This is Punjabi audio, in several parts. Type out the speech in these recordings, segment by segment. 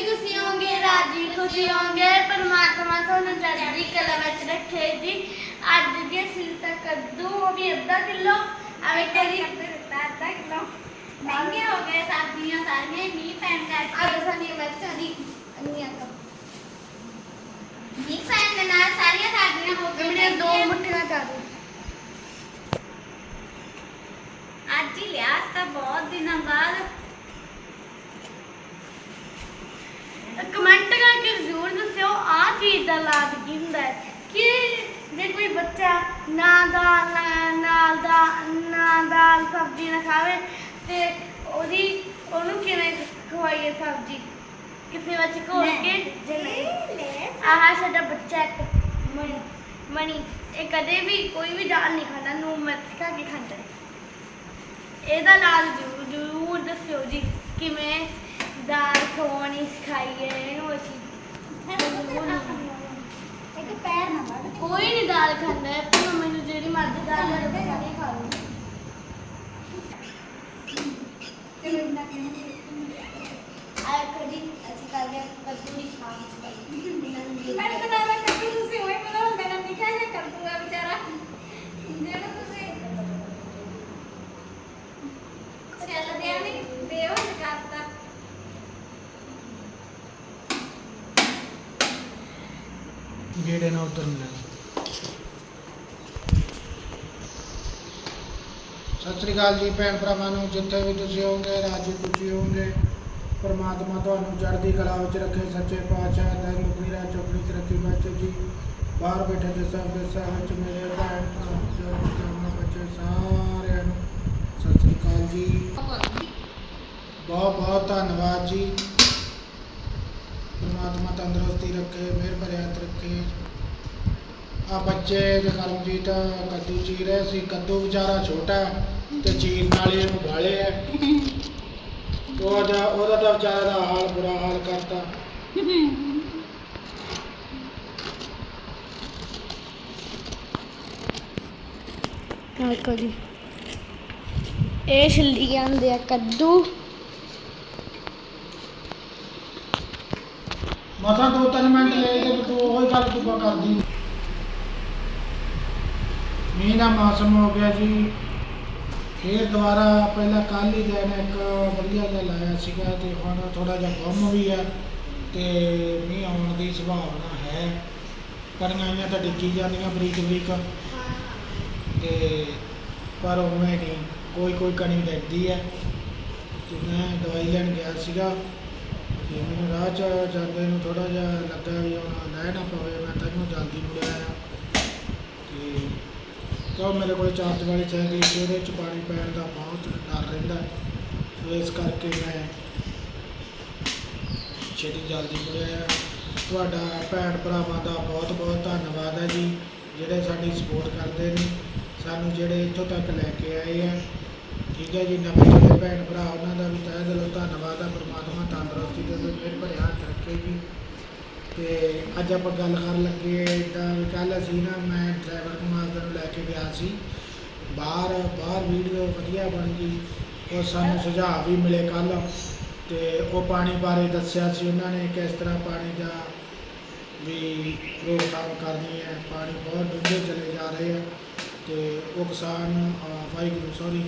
ਵੀ ਤੁਸੀਂ ਹੋਵੋਗੇ ਰਾਜੀ ਖੁਸ਼ੀ ਹੋਵੋਗੇ ਪਰਮਾਤਮਾ ਤੁਹਾਨੂੰ ਚੜ੍ਹਦੀ ਕਲਾ ਵਿੱਚ ਰੱਖੇ ਜੀ ਅੱਜ ਦੀ ਅਸੀਂ ਤਾਂ ਕੱਦੂ ਉਹ ਵੀ ਅੱਧਾ ਕਿਲੋ ਆਵੇ ਕਰੀ। ਅੱਧਾ ਕਿਲੋ ਮਹਿੰਗੇ ਹੋ ਗਏ ਸਬਜ਼ੀਆਂ ਸਾਰੀਆਂ ਹੀ ਮੀਂਹ ਪੈਣ ਕਰਕੇ। ਅੱਜ ਸਾਡੀ ਮਿਰਚਾਂ ਦੀ ਅੰਨੀਆਂ ਕੱਪ ਮੀਂਹ ਪੈਣ ਦੇ ਨਾਲ ਸਾਰੀਆਂ ਸਬਜ਼ੀਆਂ ਹੋ ਮੇਰੀਆਂ ਗਈਆਂ ਦੋ। ਮੁੱਠੀਆਂ ਕਰ ਦਿਓ। ਅੱਜ ਹੀ ਲਿਆ ਤਾਂ ਬਹੁਤ ਦਿਨਾਂ ਬਾਅਦ ਕਮੈਂਟ ਕਰਕੇ ਜ਼ਰੂਰ ਦੱਸਿਓ ਆਹ ਚੀਜ਼ ਦਾ ਲਾਭ ਕੀ ਹੁੰਦਾ ਹੈ? ਕਿ ਜੇ ਕੋਈ ਬੱਚਾ ਨਾ ਦਾਲ ਨਾਲ ਦਾ ਨਾ ਦਾਲ ਸਬਜ਼ੀ ਨਾ ਖਾਵੇ ਤੇ ਉਹਦੀ ਉਹਨੂੰ ਕਿਵੇਂ ਖਵਾਈਏ ਸਬਜ਼ੀ? ਕਿਸੇ ਵਿੱਚ ਘੋਲ ਕੇ? ਜੇ ਨਹੀਂ ਆਹ ਸਾਡਾ ਬੱਚਾ ਇੱਕ ਮਣੀ ਮਣੀ ਇਹ ਕਦੇ ਵੀ ਕੋਈ ਵੀ ਦਾਲ ਨਹੀਂ ਖਾਂਦਾ ਨੂੰ ਮਿਰਚ ਖਾ ਕੇ ਖਾਂਦਾ। ਇਹਦਾ ਜ਼ਰੂਰ ਜ਼ਰੂਰ ਦੱਸਿਓ ਜੀ ਕਿਵੇਂ ਦਾਲ ਖਵਾਉਣੀ ਸਿਖਾਈਏ ਇਹਨੂੰ ਅਸੀਂ ਇੱਕ ਪੈਰ ਨਾ ਵੱਢ ਕੋਈ ਨਹੀਂ ਦਾਲ ਖਾਂਦਾ ਹੈ ਪਰ ਮੈਨੂੰ ਜਿਹੜੀ ਮਰਜ਼ੀ ਦਾਲ ਲੈ ਕੇ ਸਾਰੀ ਖਾ ਲੂੰ ਚਲੋ ਇੰਨਾ ਕਹਿੰਦੇ ਆਏ ਕਦੀ ਅਸੀਂ ਕਰਦੇ ਹਾਂ ਕੱਦੂ ਦੀ ਸ਼ਾਮ ਮੈਨੂੰ ਤਾਂ ਲੱਗਦਾ ਕੱਦੂ ਤੁਸੀਂ ਹੋਏ ਮੈਨੂੰ ਹੁੰਦਾ ਨਾ ਨਿਕਾ ਜਿਹਾ ਕੱਦੂ ਆ ਵਿਚਾਰਾ ਜਿਹੜਾ ਤੁਸੀਂ ਚੱਲ ਦਿਆ ਨਹੀਂ ਦੇਵ ਕਰਤਾ ਗੇੜੇ ਨਾਲ ਉਧਰ ਮਿਲਣਾ ਸਤਿ ਸ੍ਰੀ ਅਕਾਲ ਜੀ ਭੈਣ ਭਰਾਵਾਂ ਨੂੰ, ਜਿੱਥੇ ਵੀ ਤੁਸੀਂ ਹੋਵੋਗੇ, ਰਾਜੀ ਖੁਸ਼ੀ ਹੋਵੋਗੇ, ਪਰਮਾਤਮਾ ਤੁਹਾਨੂੰ ਚੜ੍ਹਦੀ ਕਲਾ ਵਿੱਚ ਰੱਖੇ, ਸੱਚੇ ਪਾਤਸ਼ਾਹ ਦਾ ਮੁਕਨੀ ਰਾਜ ਚੌਕੜੀ ਚ ਰੱਖੀ ਬੱਚੇ ਜੀ। ਬਾਹਰ ਬੈਠੇ ਦੇਸਾਂ ਵਿਦੇਸਾਂ ਵਿੱਚ ਮੇਰੇ ਭੈਣ ਭਰਾ, ਜੋ ਜਮਾ ਬੱਚੇ ਸਾਰਿਆਂ ਨੂੰ। ਸਤਿ ਸ੍ਰੀ ਅਕਾਲ ਜੀ। ਬਹੁਤ ਬਹੁਤ ਧੰਨਵਾਦ ਜੀ। ਪਰਮਾਤਮਾ ਤੰਦਰੁਸਤੀ ਰੱਖੇ, ਮਿਹਰ ਭਰਿਆ ਰੱਖੇ। ਆ ਬੱਚੇ ਦੇ ਕਰਮਜੀਤ, ਕੱਦੂ ਚੀਰ ਰਹੇ ਸੀ, ਕੱਦੂ ਵਿਚਾਰਾ ਛੋਟਾ। ਤੇ ਚੀਰ ਨਾਲ ਇਹਨੂੰ ਗਾਲੇ ਹੈ ਉਹਦਾ ਉਹਦਾ ਤਾਂ ਵਿਚਾਰਾ ਦਾ ਹਾਲ ਬੁਰਾ ਹਾਲ ਕਰਤਾ। ਦੇਖੋ ਜੀ। ਇਹ ਛਿੱਲੀ ਜਾਂਦੇ ਆ ਕੱਦੂ। ਮਸਾਂ ਦੋ ਤਿੰਨ ਮਿੰਟ ਲੈ ਕੇ ਤੂੰ ਉਹੀ ਗੱਲ ਤੂੰ ਕਰਦੀ। ਮੀਂਹ ਦਾ ਮੌਸਮ ਹੋ ਗਿਆ ਜੀ। ਫਿਰ ਦੁਬਾਰਾ ਪਹਿਲਾਂ ਕੱਲ ਹੀ ਦਿਨ ਇੱਕ ਵਧੀਆ ਜਿਹਾ ਲਾਇਆ ਸੀਗਾ ਤੇ ਹੁਣ ਥੋੜਾ ਜਿਹਾ ਗੁੰਮ ਵੀ ਆ ਤੇ ਮੀਂਹ ਆਉਣ ਦੀ ਸੰਭਾਵਨਾ ਹੈ। ਕਣੀਆਂ ਤਾਂ ਡਿੱਗੀ ਜਾਂਦੀਆਂ ਬਰੀਕ ਬਰੀਕ ਤੇ ਪਰ ਉਵੇਂ ਨਹੀਂ ਕੋਈ ਕੋਈ ਕਣੀ ਡਿੱਗਦੀ ਹੈ ਤੇ ਮੈਂ ਦਵਾਈ ਲੈਣ ਗਿਆ ਸੀਗਾ। ਤੇ ਮੈਨੂੰ ਰਾਹ 'ਚ ਜਾਂਦੇ ਨੂੰ ਥੋੜਾ ਜਿਹਾ ਲੱਗਾ ਵੀ ਹੁਣ ਲੈ ਨਾ ਪਵੇ, ਮੈਂ ਤੈਨੂੰ ਜਲਦੀ ਮੁੜਿਆ ਆਇਆ। ਤਾਂ ਉਹ ਮੇਰੇ ਕੋਲ ਚਾਰਜ ਵਾਲੀ ਸਾਈਕਲ ਸੀ, ਉਹਦੇ 'ਚ ਪਾਣੀ ਪੈਣ ਦਾ ਬਹੁਤ ਡਰ ਰਹਿੰਦਾ ਸੋ ਇਸ ਕਰਕੇ ਮੈਂ ਛੇਤੀ ਜਲਦੀ ਮੁੜਿਆ ਤੁਹਾਡਾ ਭੈਣ ਭਰਾਵਾਂ ਦਾ ਬਹੁਤ ਬਹੁਤ ਧੰਨਵਾਦ ਹੈ ਜੀ, ਜਿਹੜੇ ਸਾਡੀ ਸਪੋਰਟ ਕਰਦੇ ਨੇ, ਸਾਨੂੰ ਜਿਹੜੇ ਇੱਥੋਂ ਤੱਕ ਲੈ ਕੇ ਆਏ ਆ। ਠੀਕ ਹੈ ਜੀ, ਨਵੇਂ ਜਿਹੜੇ ਭੈਣ ਭਰਾ, ਉਹਨਾਂ ਦਾ ਵੀ ਤਹਿ ਦਿਲੋਂ ਧੰਨਵਾਦ ਹੈ ਪਰਮਾਤਮਾ ਤੰਦਰੁਸਤੀ ਦੇ ਤੇ ਮਿਹਰ ਭਰਿਆ ਹੱਥ ਰੱਖੇ ਜੀ। ਤੇ ਅੱਜ ਆਪਾਂ ਗੱਲ ਕਰਨ ਲੱਗੇ ਇਦਾਂ ਵੀ ਕੱਲ ਅਸੀਂ ਨਾ ਮੈਂ ਡਰਾਈਵਰ ਨੂੰ ਆਪਦੇ ਨੂੰ ਲੈ ਕੇ ਗਿਆ ਸੀ। ਬਾਹਰ ਬਾਹਰ ਵੀਡੀਓ ਵਧੀਆ ਬਣ ਗਈ। ਉਹ ਸਾਨੂੰ ਸੁਝਾਅ ਵੀ ਮਿਲੇ ਕੱਲ ਤੇ ਉਹ ਪਾਣੀ ਬਾਰੇ ਦੱਸਿਆ ਸੀ ਉਹਨਾਂ ਨੇ ਕਿਸ ਤਰ੍ਹਾਂ ਪਾਣੀ ਦਾ ਵੀ ਰੋਕਥਾਮ ਕਰਨੀ ਹੈ। ਪਾਣੀ ਬਹੁਤ ਡੂੰਘੇ ਚਲੇ ਜਾ ਰਹੇ ਆ ਤੇ ਉਹ ਕਿਸਾਨ ਅਹ, ਵਾਹਿਗੁਰੂ ਸੌਰੀ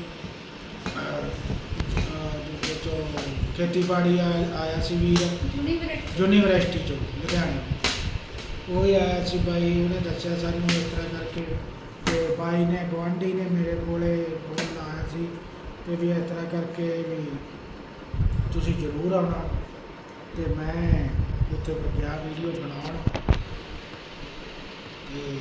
ਜੋ ਖੇਤੀਬਾੜੀ ਆ- ਆਇਆ ਸੀ ਵੀਰ। ਯੂਨੀਵਰਸਿਟੀ। ਯੂਨੀਵਰਸਿਟੀ ਚੋਂ ਲੁਧਿਆਣੇ। ਉਹ ਹੀ ਆਇਆ ਸੀ ਬਾਈ ਉਹਨੇ ਦੱਸਿਆ ਸਾਨੂੰ ਇਸ ਤਰ੍ਹਾਂ ਕਰਕੇ ਤੇ ਬਾਈ ਨੇ ਗੁਆਂਢੀ ਨੇ ਮੇਰੇ ਕੋਲੇ ਫੋਨ ਲਾਇਆ ਸੀ ਤੇ ਵੀ ਇਸ ਤਰ੍ਹਾਂ ਕਰਕੇ ਵੀ ਤੁਸੀਂ ਜ਼ਰੂਰ ਆਉਣਾ ਤੇ ਮੈਂ ਉੱਥੇ ਗਿਆ ਵੀਡੀਓ ਬਣਾਉਣ ਤੇ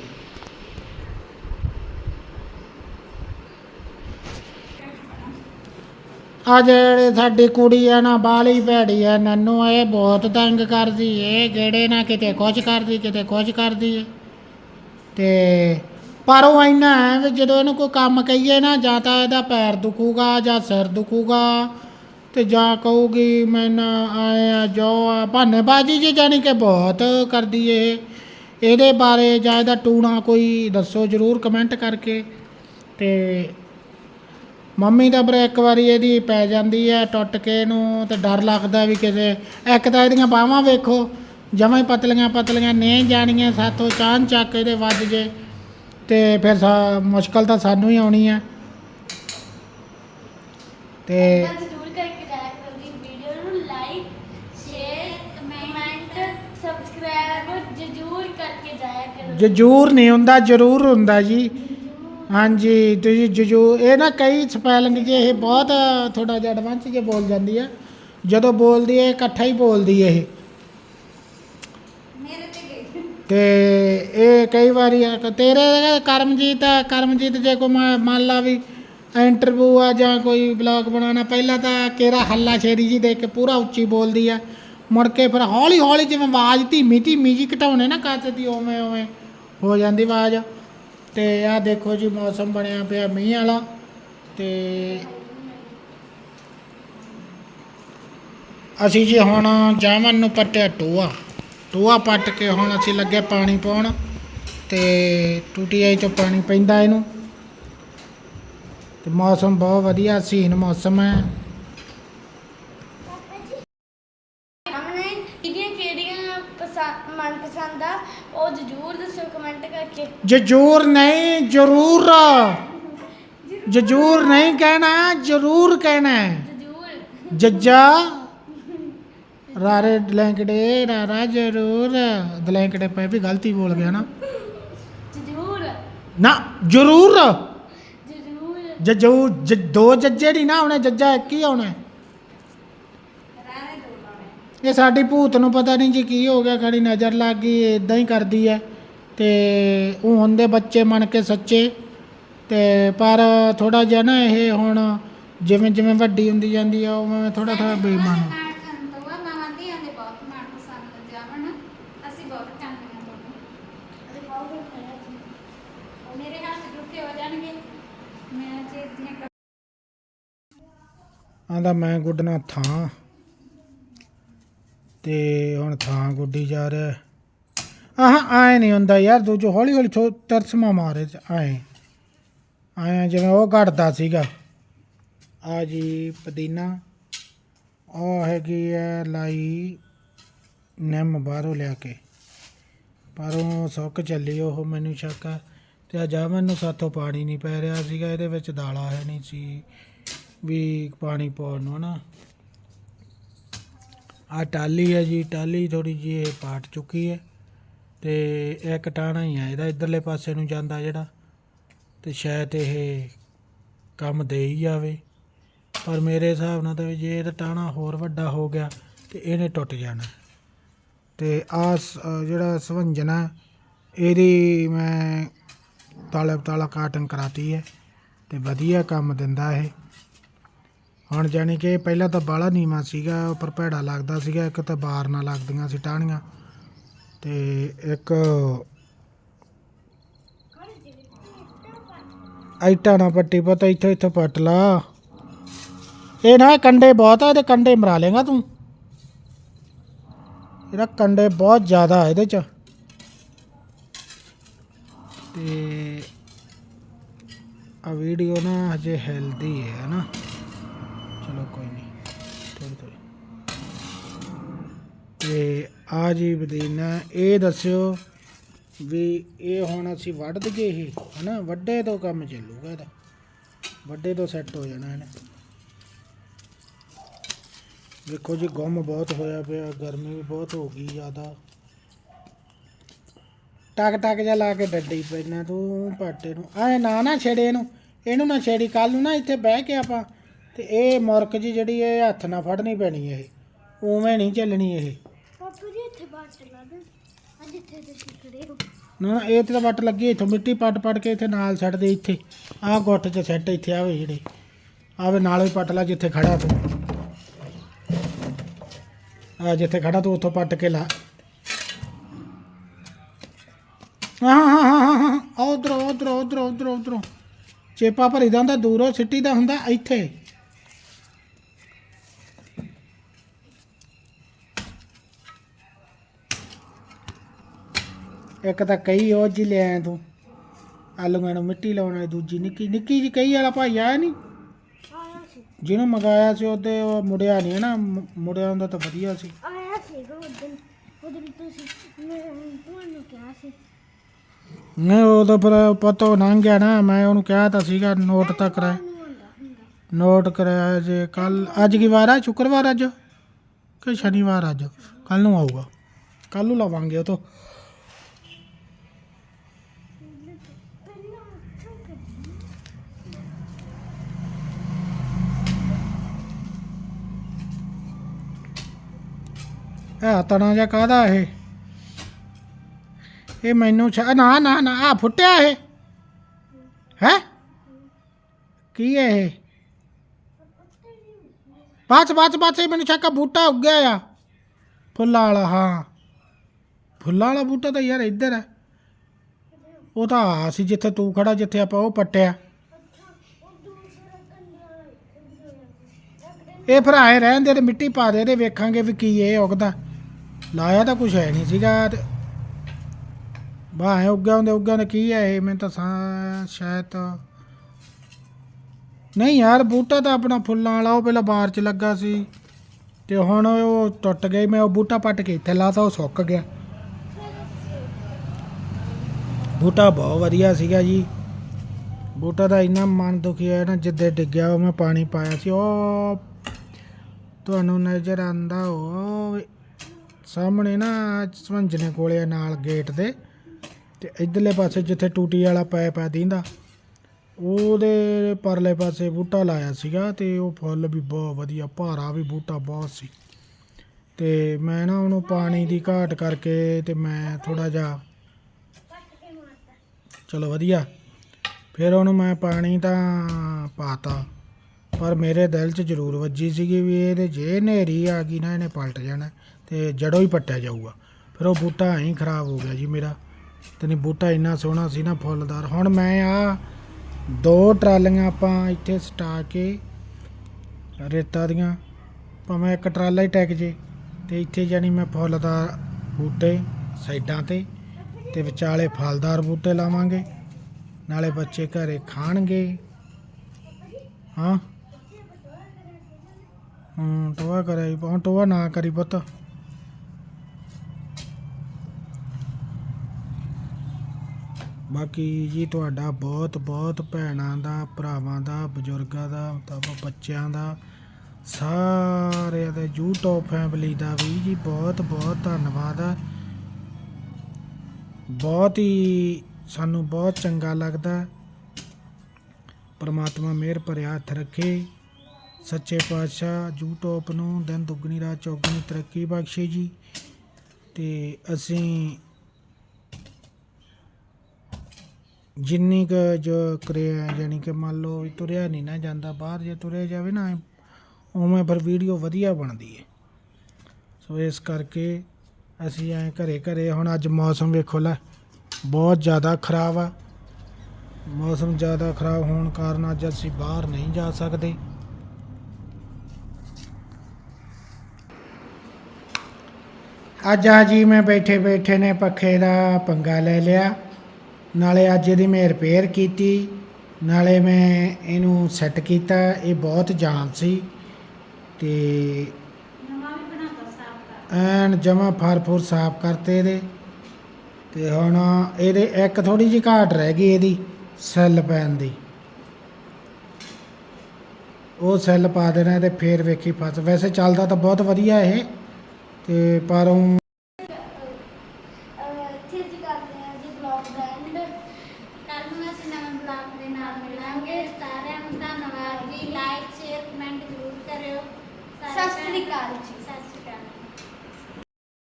ਆ ਜਿਹੜੇ ਸਾਡੀ ਕੁੜੀ ਆ ਨਾ ਬਾਲੀ ਭੈੜੀ ਆ, ਨੰਨੂ ਇਹ ਬਹੁਤ ਤੰਗ ਕਰਦੀ ਏ ਗੇੜੇ ਨਾ ਕਿਤੇ ਕੁਝ ਕਰਦੀ, ਕਿਤੇ ਕੁਝ ਕਰਦੀ ਏ। ਤੇ ਪਰ ਉਹ ਇੰਨਾ ਹੈ ਵੀ ਜਦੋਂ ਇਹਨੂੰ ਕੋਈ ਕੰਮ ਕਹੀਏ ਨਾ, ਜਾਂ ਤਾਂ ਇਹਦਾ ਪੈਰ ਦੁਖੂਗਾ, ਜਾਂ ਸਿਰ ਦੁਖੂਗਾ, ਤੇ ਜਾਂ ਕਹੂਗੀ, ਮੈਂ ਆਏ ਆ, ਜੋ ਆ, ਭਾਨੇਬਾਜ਼ੀ ਜੀ ਜਾਣੀ ਕਿ ਬਹੁਤ ਕਰਦੀ ਏ ਇਹਦੇ ਬਾਰੇ ਜਾਂ ਇਹਦਾ ਟੂਣਾ ਕੋਈ ਦੱਸੋ, ਜਰੂਰ ਕਮੈਂਟ ਕਰਕੇ। ਤੇ ਮੰਮੀ ਤਾਂ ਪਰ ਇੱਕ ਵਾਰੀ ਇਹਦੀ ਪੈ ਜਾਂਦੀ ਹੈ ਟੁੱਟ ਕੇ ਇਹਨੂੰ ਤੇ ਡਰ ਲੱਗਦਾ ਵੀ ਕਿਸੇ ਇੱਕ ਤਾਂ ਇਹਦੀਆਂ ਬਾਹਾਂ ਵੇਖੋ ਜਮਾਂ ਹੀ ਪਤਲੀਆਂ ਪਤਲੀਆਂ ਨੇ ਜਾਣੀਆਂ ਸਾਥੋਂ ਚਾਨ ਚੱਕ ਇਹਦੇ ਵੱਜ ਜੇ ਤੇ ਫਿਰ ਸਾ ਮੁਸ਼ਕਲ ਤਾਂ ਸਾਨੂੰ ਹੀ ਆਉਣੀ ਆ। ਤੇ ਜ਼ਰੂਰ ਕਰਕੇ ਜਾਇਆ ਕਰੋ ਦੀ ਵੀਡੀਓ ਨੂੰ ਲਾਈਕ ਸ਼ੇਅਰ ਕਮੈਂਟ ਸਬਸਕ੍ਰਾਈਬ ਜ਼ਰੂਰ ਕਰਕੇ ਜਾਇਆ ਕਰੋ। ਜਜੂਰ ਨਹੀਂ ਹੁੰਦਾ ਜ਼ਰੂਰ ਹੁੰਦਾ ਜੀ। ਹਾਂਜੀ ਤੁਸੀਂ ਜਜੂ ਇਹ ਨਾ ਕਈ ਸਪੈਲਿੰਗ ਜੇ ਇਹ ਬਹੁਤ ਥੋੜਾ ਜਿਹਾ ਐਡਵਾਂਸ ਜੇ ਬੋਲ ਜਾਂਦੀ ਆ। ਜਦੋਂ ਬੋਲਦੀ ਹੈ ਇਕੱਠਾ ਹੀ ਬੋਲਦੀ ਹੈ ਇਹ। ਮੇਰੇ ਤੇ ਗਈ। ਤੇ ਇਹ ਕਈ ਵਾਰੀ ਆ- ਤੇਰੇ ਕਰਮਜੀਤ ਆ, ਕਰਮਜੀਤ ਜੇ ਕੋ ਮੰਨ ਲਾ ਵੀ ਇੰਟਰਵਿਊ ਆ ਜਾਂ ਕੋਈ ਬਲੌਗ ਬਣਾਉਣਾ ਪਹਿਲਾਂ ਤਾਂ ਕੇਰਾ ਹੱਲਾ ਸ਼ੇਰੀ ਜੀ ਦੇ ਕੇ ਪੂਰਾ ਉੱਚੀ ਬੋਲਦੀ ਆ। ਮੁੜ ਕੇ ਫਿਰ ਹੌਲੀ ਹੌਲੀ ਜਿਵੇਂ ਆਵਾਜ਼ ਧੀਮੀ ਧੀਮੀ ਜੀ ਘਟਾਉਣੇ ਨਾ ਕੱਚ ਦੀ ਉਵੇਂ ਉਵੇਂ ਹੋ ਜਾਂਦੀ ਆਵਾਜ਼। ਤੇ ਆਹ ਦੇਖੋ ਜੀ, ਮੌਸਮ ਬਣਿਆ ਪਿਆ ਮੀਂਹ ਵਾਲਾ ਤੇ ਅਸੀਂ ਜੀ ਹੁਣ ਜਾਮਨ ਨੂੰ ਪੱਟਿਆ ਟੋਆ। ਟੋਆ ਪੱਟ ਕੇ ਹੁਣ ਅਸੀਂ ਲੱਗੇ ਪਾਣੀ ਪਾਉਣ ਤੇ ਟੂਟੀ ਆਈ ਤੋਂ ਪਾਣੀ ਪੈਂਦਾ ਇਹਨੂੰ। ਤੇ ਮੌਸਮ ਬਹੁਤ ਵਧੀਆ, ਸੀਨ ਮੌਸਮ ਹੈ। ਪਸੰਦ ਮਨਪਸੰਦ ਆ ਉਹ ਜ਼ਰੂਰ ਦੱਸੋ ਕਮੈਂਟ ਕਰਕੇ। ਜਜੂਰ ਨਹੀਂ ਜ਼ਰੂਰ। ਜਜੂਰ ਨਹੀਂ ਕਹਿਣਾ ਜ਼ਰੂਰ ਕਹਿਣਾ। ਹੈ। ਜ਼ਰੂਰ ਜੱਜਾ। ਰਾਰੇ ਦਲੈਂਕੜੇ ਰਾਰਾ ਜ਼ਰੂਰ। ਦਲੈਂਕੜੇ ਪੈ ਵੀ ਗਲਤੀ ਬੋਲ ਗਿਆ ਨਾ। ਜ਼ਰੂਰ ਨਾ ਜ਼ਰੂਰ। ਜ਼ਰੂਰ ਜਜੂ ਜ- ਦੋ ਜੱਜੇ ਨਹੀਂ ਨਾ ਆਉਣੇ ਜੱਜਾ ਇੱਕ ਹੀ ਆਉਣਾ। ਹੈ। ਇਹ ਸਾਡੀ ਭੂਤ ਨੂੰ ਪਤਾ ਨਹੀਂ ਜੀ ਕੀ ਹੋ ਗਿਆ ਖੜੀ ਨਜ਼ਰ ਲੱਗ ਗਈ ਇਦਾਂ ਹੀ ਕਰਦੀ ਹੈ ਤੇ ਉਹ ਹੁੰਦੇ ਬੱਚੇ ਮਨ ਕੇ ਸੱਚੇ। ਤੇ ਪਰ ਥੋੜਾ ਜਿਹਾ ਨਾ ਇਹ ਹੁਣ ਜਿਵੇਂ ਜਿਵੇਂ ਵੱਡੀ ਹੁੰਦੀ ਜਾਂਦੀ ਆ ਉਵੇਂ ਥੋੜਾ ਥੋੜਾ ਬੇਈਮਾਨ ਹੋ- ਆਂਦਾ ਮੈਂ ਗੁੱਡਣਾ ਥਾਂ। ਤੇ ਹੁਣ ਥਾਂ ਗੁੱਡੀ ਜਾ ਰਿਹਾ ਆਹ, ਆਏ ਨਹੀਂ ਹੁੰਦਾ ਯਾਰ ਦੂਜੋ ਹੌਲੀ ਹੌਲੀ ਥੋ ਤਰਸਮਾ ਮਾਰੇ ਆਏ। ਆਏ ਜਿਵੇਂ ਉਹ ਘਟਦਾ ਸੀਗਾ। ਆ ਜੀ, ਪੁਦੀਨਾ। ਉਹ ਹੈਗੀ ਹੈ ਲਾਈ ਨਿੰਮ ਬਾਹਰੋਂ ਲਿਆ ਕੇ। ਪਰ ਉਹ ਸੁੱਕ ਚੱਲੀ ਉਹ, ਮੈਨੂੰ ਸ਼ੱਕ ਆ। ਤੇ ਆ ਜਾ ਮੈਨੂੰ ਸਾਥੋਂ ਪਾਣੀ ਨਹੀਂ ਪੈ ਰਿਹਾ ਸੀਗਾ, ਇਹਦੇ ਵਿੱਚ ਦਾਲਾ ਹੈ ਨਹੀਂ ਸੀ ਵੀ ਪਾਣੀ ਪਾਉਣ ਨੂੰ ਨਾ ਆ ਟਾਲੀ ਹੈ ਜੀ ਟਾਲੀ ਥੋੜੀ ਜਿਹੀ ਇਹ ਪਾਟ ਚੁੱਕੀ ਹੈ ਤੇ ਇਹ ਕਟਾਣਾ ਹੀ ਆ ਇਹਦਾ ਇਧਰਲੇ ਪਾਸੇ ਨੂੰ ਜਾਂਦਾ ਜਿਹੜਾ ਤੇ ਸ਼ਾਇਦ ਇਹ ਕੰਮ ਦੇ ਹੀ ਜਾਵੇ। ਪਰ ਮੇਰੇ ਹਿਸਾਬ ਨਾਲ ਤਾਂ ਜੇ ਇਹਦਾ ਟਾਣਾ ਹੋਰ ਵੱਡਾ ਹੋ ਗਿਆ ਤੇ ਇਹਨੇ ਟੁੱਟ ਜਾਣਾ। ਤੇ ਆ ਜਿਹੜਾ ਸਵੰਜਣਾ ਇਹਦੀ ਮੈਂ ਤਾਲੇ ਤਾਲਾ ਕਾਟਨ ਕਰਾਤੀ ਹੈ ਤੇ ਵਧੀਆ ਕੰਮ ਦਿੰਦਾ ਇਹ। ਹੁਣ ਜਾਣੀ ਕਿ ਪਹਿਲਾਂ ਤਾਂ ਬਾਹਲਾ ਨੀਵਾਂ ਸੀਗਾ, ਉੱਪਰ ਭੈੜਾ ਲੱਗਦਾ ਸੀਗਾ, ਇੱਕ ਤਾਂ ਬਾਰ ਨਾਲ ਲੱਗਦੀਆਂ ਸੀ ਟਾਹਣੀਆਂ ਤੇ ਇੱਕ ਆਈਟਾ ਨਾ ਪੱਟੀ ਪਤਾ, ਇੱਥੋਂ ਇੱਥੋਂ ਪੱਟ ਲਾ। ਇਹ ਨਾ ਕੰਡੇ ਬਹੁਤ ਆ, ਇਹਦੇ ਕੰਡੇ ਮਰਾ ਲੇਗਾ ਤੂੰ। ਇਹਦਾ ਕੰਡੇ ਬਹੁਤ ਜ਼ਿਆਦਾ ਇਹਦੇ ਚ। ਤੇ ਆ ਵੀਡੀਓ ਨਾ ਹਜੇ ਹੈਲਦੀ ਹੈ ਨਾ? ਚਲੋ ਕੋਈ ਨਹੀਂ ਥੋੜੀ ਥੋੜੀ ਤੇ ਆ ਜੀ ਬਦੀਨਾ ਇਹ ਦੱਸਿਓ ਵੀ ਇਹ ਹੁਣ ਅਸੀਂ ਵੱਢ ਦਈਏ ਇਹ ਹਨਾ? ਵੱਡੇ ਤੋਂ ਕੰਮ ਚੱਲੂਗਾ ਇਹਦਾ। ਵੱਡੇ ਤੋਂ ਸੈੱਟ ਹੋ ਜਾਣਾ ਇਹਨੇ। ਦੇਖੋ ਜੀ, ਗੁੰਮ ਬਹੁਤ ਹੋਇਆ ਪਿਆ, ਗਰਮੀ ਵੀ ਬਹੁਤ ਹੋ ਗਈ ਜ਼ਿਆਦਾ। ਟਕ ਟਕ ਜਿਹਾ ਲਾ ਕੇ ਡੱਡੀ ਪੈਣਾ ਤੂੰ, ਪਾਟੇ ਨੂੰ। ਆਏ ਨਾ ਨਾ ਛੇੜੇ ਇਹਨੂੰ ਇਹਨੂੰ ਨਾ ਛੇੜੀ ਕੱਲ ਨੂੰ ਨਾ ਇੱਥੇ ਬਹਿ ਕੇ ਆਪਾਂ ਤੇ ਇਹ ਮੁਰਕ ਜੀ ਜਿਹੜੀ ਇਹ ਹੱਥ ਨਾਲ ਫੜਨੀ ਪੈਣੀ ਇਹ। ਉਵੇਂ ਨਹੀਂ ਚੱਲਣੀ ਇਹ। ਪਾਪੂ ਜੀ ਇੱਥੇ ਬਾਹਰ ਚੱਲਾ ਦੇ ਅੱਜ ਇੱਥੇ ਤੁਸੀਂ ਖੜੇ ਹੋ। ਨਾ ਨਾ ਇਹ ਤੇ ਤਾਂ ਵੱਟ ਲੱਗੀ ਇੱਥੋਂ ਮਿੱਟੀ ਪੱਟ ਪੱਟ ਕੇ ਇੱਥੇ ਨਾਲ ਛੱਡ ਦੇ ਇੱਥੇ। ਆਹ ਗੁੱਟ 'ਚ ਸੈੱਟ ਇੱਥੇ ਆਵੇ ਜਿਹੜੇ। ਆਵੇ ਨਾਲ ਹੀ ਪੱਟ ਲਾ ਜਿੱਥੇ ਖੜਾ ਤੂੰ। ਆ ਜਿੱਥੇ ਖੜਾ ਤੂੰ ਉੱਥੋਂ ਪੱਟ ਕੇ ਲਾ। ਉਧਰ ਉਧਰ ਉਧਰ ਉਧਰ ਉਧਰ। ਚੇਪਾ ਭਰੀਦਾ ਹੁੰਦਾ ਦੂਰੋਂ ਸਿੱਟੀ ਦਾ ਹੁੰਦਾ ਇੱਥੇ। ਇੱਕ ਤਾਂ ਕਈ ਉਹ ਜੀ ਲੈ ਆਇਆ ਤੂੰ। ਆਲੂਆਂ ਨੂੰ ਮਿੱਟੀ ਲਾਉਣ ਵਾਲੀ ਦੂਜੀ ਨਿੱਕੀ ਨਿੱਕੀ ਜੀ ਕਈ ਵਾਲਾ ਭਾਈ ਆਇਆ ਨਹੀਂ ਜਿਹਨੂੰ ਮੰਗਾਇਆ ਸੀ ਉਹਦੇ ਉਹ ਮੁੜਿਆ ਨਹੀਂ ਨਾ ਮੁ- ਮੁੜਿਆ ਹੁੰਦਾ ਤਾਂ ਵਧੀਆ ਸੀ। ਆਇਆ ਸੀਗਾ ਉਦੋਂ ਉਦੋਂ ਤੁਸੀਂ ਮੈਂ ਤੁਹਾਨੂੰ ਕਿਹਾ ਸੀ। ਨਹੀਂ ਉਹ ਤਾਂ ਫਿਰ ਪਤੋ ਲੰਘ ਗਿਆ ਨਾ ਮੈਂ ਉਹਨੂੰ ਕਿਹਾ ਤਾਂ ਸੀਗਾ ਨੋਟ ਤਾਂ ਕਰਾਇਆ। ਹੁੰਦਾ ਨੋਟ ਕਰਾਇਆ ਜੇ ਕੱਲ ਅੱਜ ਕੀ ਵਾਰ ਹੈ ਸ਼ੁੱਕਰਵਾਰ ਅੱਜ? ਕਿ ਸ਼ਨੀਵਾਰ ਅੱਜ? ਕੱਲ ਨੂੰ ਆਊਗਾ। ਕੱਲ ਨੂੰ ਲਵਾਂਗੇ ਉਹ ਤੋਂ। ਇਹ ਤਣਾ ਜਾਂ ਕਾਹਦਾ ਇਹ? ਇਹ ਮੈਨੂੰ ਛ- ਨਾ ਨਾ ਨਾ, ਆ ਫੁੱਟਿਆ ਇਹ। ਹੈ? ਕੀ ਹੈ ਇਹ? ਬਸ ਬਸ ਬਸ ਇਹ ਮੈਨੂੰ ਛੱਕਾ ਬੂਟਾ ਉੱਗਿਆ ਆ। ਫੁੱਲਾਂ ਵਾਲਾ, ਹਾਂ। ਫੁੱਲਾਂ ਵਾਲਾ ਬੂਟਾ ਤਾਂ ਯਾਰ ਇੱਧਰ ਹੈ ਉਹ ਤਾਂ ਆ ਸੀ ਜਿੱਥੇ ਤੂੰ ਖੜਾ, ਜਿੱਥੇ ਆਪਾਂ ਉਹ ਪੱਟਿਆ। ਇਹ ਫਿਰ ਆਏ ਰਹਿਣ ਦੇ ਤੇ ਮਿੱਟੀ ਪਾ ਦੇ ਤੇ ਵੇਖਾਂਗੇ ਵੀ ਕੀ ਇਹ ਉਗਦਾ। ਲਾਇਆ ਤਾਂ ਕੁਝ ਹੈ ਨਹੀਂ ਸੀਗਾ ਤੇ ਬਾਹ ਉੱਗਿਆ ਹੁੰਦੇ ਉੱਗਿਆ ਹੁੰਦੇ ਕੀ ਹੈ ਇਹ? ਮੈਂ ਤਾਂ ਸ਼ਾਇਦ ਨਹੀਂ ਯਾਰ, ਬੂਟਾ ਤਾਂ ਆਪਣਾ ਫੁੱਲਾਂ ਵਾਲਾ, ਉਹ ਪਹਿਲਾਂ ਬਾਹਰ ਚ ਲੱਗਾ ਸੀ ਤੇ ਹੁਣ ਉਹ ਟੁੱਟ ਗਈ, ਮੈਂ ਉਹ ਬੂਟਾ ਪੱਟ ਕੇ ਇੱਥੇ ਲਾਤਾ, ਉਹ ਸੁੱਕ ਗਿਆ। ਬੂਟਾ ਬਹੁਤ ਵਧੀਆ ਸੀਗਾ ਜੀ। ਬੂਟਾ ਦਾ ਇੰਨਾ ਮਨ ਦੁਖੀ ਹੋਇਆ ਨਾ, ਜਿੱਦੇ ਡਿੱਗਿਆ ਉਹ ਮੈਂ ਪਾਣੀ ਪਾਇਆ ਸੀ, ਉਹ ਤੁਹਾਨੂੰ ਨਜ਼ਰ ਆਂਦਾ ਉਹ ਸਾਹਮਣੇ ਨਾ ਸਵੰਜਨੇ ਕੋਲੇ ਆ ਨਾਲ ਗੇਟ ਦੇ ਤੇ ਇਧਰਲੇ ਪਾਸੇ ਜਿੱਥੇ ਟੂਟੀ ਵਾਲਾ ਪਾਇਪ ਆ ਦਿੰਦਾ, ਉਹਦੇ ਪਰਲੇ ਪਾਸੇ ਬੂਟਾ ਲਾਇਆ ਸੀਗਾ ਤੇ ਉਹ ਫੁੱਲ ਵੀ ਬਹੁਤ ਵਧੀਆ, ਭਾਰਾ ਵੀ ਬੂਟਾ ਬਹੁਤ ਸੀ। ਤੇ ਮੈਂ ਨਾ ਉਹਨੂੰ ਪਾਣੀ ਦੀ ਘਾਟ ਕਰਕੇ ਤੇ ਮੈਂ ਥੋੜਾ ਜਿਹਾ ਚਲੋ ਵਧੀਆ, ਫਿਰ ਉਹਨੂੰ ਮੈਂ ਪਾਣੀ ਤਾਂ ਪਾਤਾ, ਪਰ ਮੇਰੇ ਦਿਲ 'ਚ ਜ਼ਰੂਰ ਵੱਜੀ ਸੀਗੀ ਵੀ ਇਹਦੇ ਜੇ ਹਨੇਰੀ ਆ ਗਈ ਨਾ ਇਹਨੇ ਪਲਟ ਜਾਣਾ। ਤੇ ਜੜੋਂ ਹੀ ਪੱਟਿਆ ਜਾਊਗਾ। ਫਿਰ ਉਹ ਬੂਟਾ ਐਂ ਖਰਾਬ ਹੋ ਗਿਆ ਜੀ ਮੇਰਾ। ਤੇ ਨਹੀਂ, ਬੂਟਾ ਇੰਨਾ ਸੋਹਣਾ ਸੀ ਨਾ ਫੁੱਲਦਾਰ। ਹੁਣ ਮੈਂ ਆ ਦੋ ਟਰਾਲੀਆਂ ਆਪਾਂ ਇੱਥੇ ਸਟਾ ਕੇ ਰੇਤਾ ਦੀਆਂ, ਭਾਵੇਂ ਇੱਕ ਟਰਾਲਾ ਹੀ ਟੈਕ ਜੇ, ਤੇ ਇੱਥੇ ਜਾਨੀ ਮੈਂ ਫੁੱਲਦਾਰ ਬੂਟੇ ਸਾਈਡਾਂ ਤੇ ਤੇ ਵਿਚਾਲੇ ਫਲਦਾਰ ਬੂਟੇ ਲਾਵਾਂਗੇ, ਨਾਲੇ ਬੱਚੇ ਘਰੇ ਖਾਣਗੇ। ਹਾਂ। ਹੂੰ, ਟੋਆ ਕਰਾਈ ਹੁਣ ਟੋਆ ਨਾ ਕਰੀ ਪੁੱਤ। ਬਾਕੀ ਜੀ ਤੁਹਾਡਾ ਬਹੁਤ ਬਹੁਤ ਭੈਣਾਂ ਦਾ, ਭਰਾਵਾਂ ਦਾ, ਬਜ਼ੁਰਗਾਂ ਦਾ ਤਾਂ ਬੱਚਿਆਂ ਦਾ, ਸਾਰਿਆਂ ਦੇ, YouTube ਫੈਮਿਲੀ ਦਾ ਵੀ ਜੀ ਬਹੁਤ ਬਹੁਤ ਧੰਨਵਾਦ ਆ। ਬਹੁਤ ਹੀ ਸਾਨੂੰ ਬਹੁਤ ਚੰਗਾ ਲੱਗਦਾ। ਪਰਮਾਤਮਾ ਮਿਹਰ ਭਰਿਆ ਹੱਥ ਰੱਖੇ। ਸੱਚੇ ਪਾਤਸ਼ਾਹ YouTube ਨੂੰ, ਦਿਨ ਦੁੱਗਣੀ ਰਾਤ ਚੌਗਣੀ ਤਰੱਕੀ ਬਖਸ਼ੇ ਜੀ। ਤੇ ਅਸੀਂ ਜਿੰਨੀ ਕੁ ਜੋ ਕਰਿਆ ਯਾਨੀ ਕਿ ਮੰਨ ਲਓ ਵੀ ਤੁਰਿਆ ਨਹੀਂ ਨਾ ਜਾਂਦਾ, ਬਾਹਰ ਜੇ ਤੁਰਿਆ ਜਾਵੇ ਨਾ, ਉਵੇਂ ਪਰ ਵੀਡੀਓ ਵਧੀਆ ਬਣਦੀ ਹੈ ਸੋ ਇਸ ਕਰਕੇ ਅਸੀਂ ਐ ਘਰੇ ਘਰੇ ਹੁਣ ਅੱਜ ਮੌਸਮ ਵੇਖੋ ਲੈ, ਬਹੁਤ ਜ਼ਿਆਦਾ ਖਰਾਬ ਆ। ਮੌਸਮ ਜ਼ਿਆਦਾ ਖਰਾਬ ਹੋਣ ਕਾਰਨ ਅੱਜ ਅਸੀਂ ਬਾਹਰ ਨਹੀਂ ਜਾ ਸਕਦੇ। ਅੱਜ ਆ ਜੀ ਮੈਂ ਬੈਠੇ ਬੈਠੇ ਨੇ ਪੱਖੇ ਦਾ ਪੰਗਾ ਲੈ ਲਿਆ। ਨਾਲੇ ਅੱਜ ਇਹਦੀ ਮੈਂ ਰਿਪੇਅਰ ਕੀਤੀ ਨਾਲੇ ਮੈਂ ਇਹਨੂੰ ਸੈੱਟ ਕੀਤਾ ਇਹ ਬਹੁਤ ਜਾਮ ਸੀ ਤੇ ਐਨ ਜਮਾ ਫਰਫੁਰ ਸਾਫ਼ ਕਰਤੇ ਇਹਦੇ। ਤੇ ਹੁਣ ਇਹਦੇ ਇੱਕ ਥੋੜੀ ਜਿਹੀ ਘਾਟ ਰਹਿ ਗਈ ਇਹਦੀ ਸੈੱਲ ਪੈਣ ਦੀ। ਉਹ ਸੈੱਲ ਪਾ ਦੇਣਾ ਤੇ ਫੇਰ ਵੇਖੀ ਫਸ ਵੈਸੇ ਚੱਲਦਾ ਤਾਂ ਬਹੁਤ ਵਧੀਆ ਇਹ ਤੇ ਪਰ